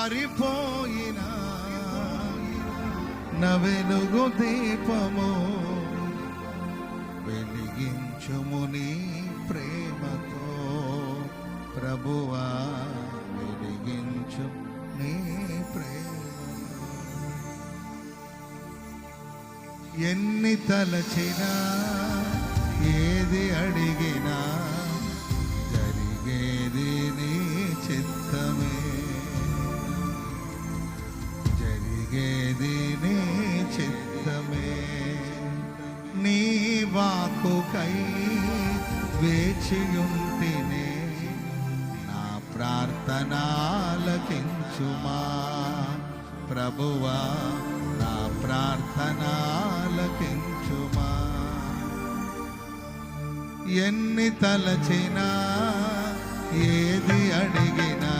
ఆరిపోయిన నవెలుగు దీపము వెలిగించుము నీ ప్రేమతో. ప్రభువా వెలిగించు నీ ప్రేమ. ఎన్ని తలచినా ఏ జరిగేది నీ చిత్తమే. నీ వాకుకై వేచియుంటినే నా ప్రార్థనాలకించుమా. ప్రభువా నా ప్రార్థనాలకించుమా. ఎన్ని తలచినా ఏది అడిగినా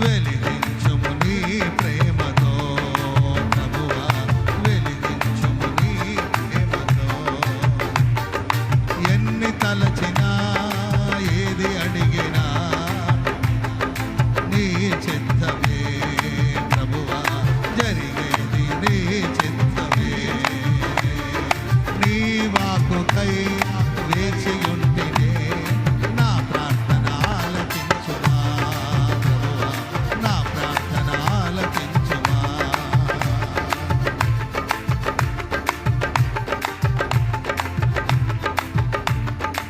really.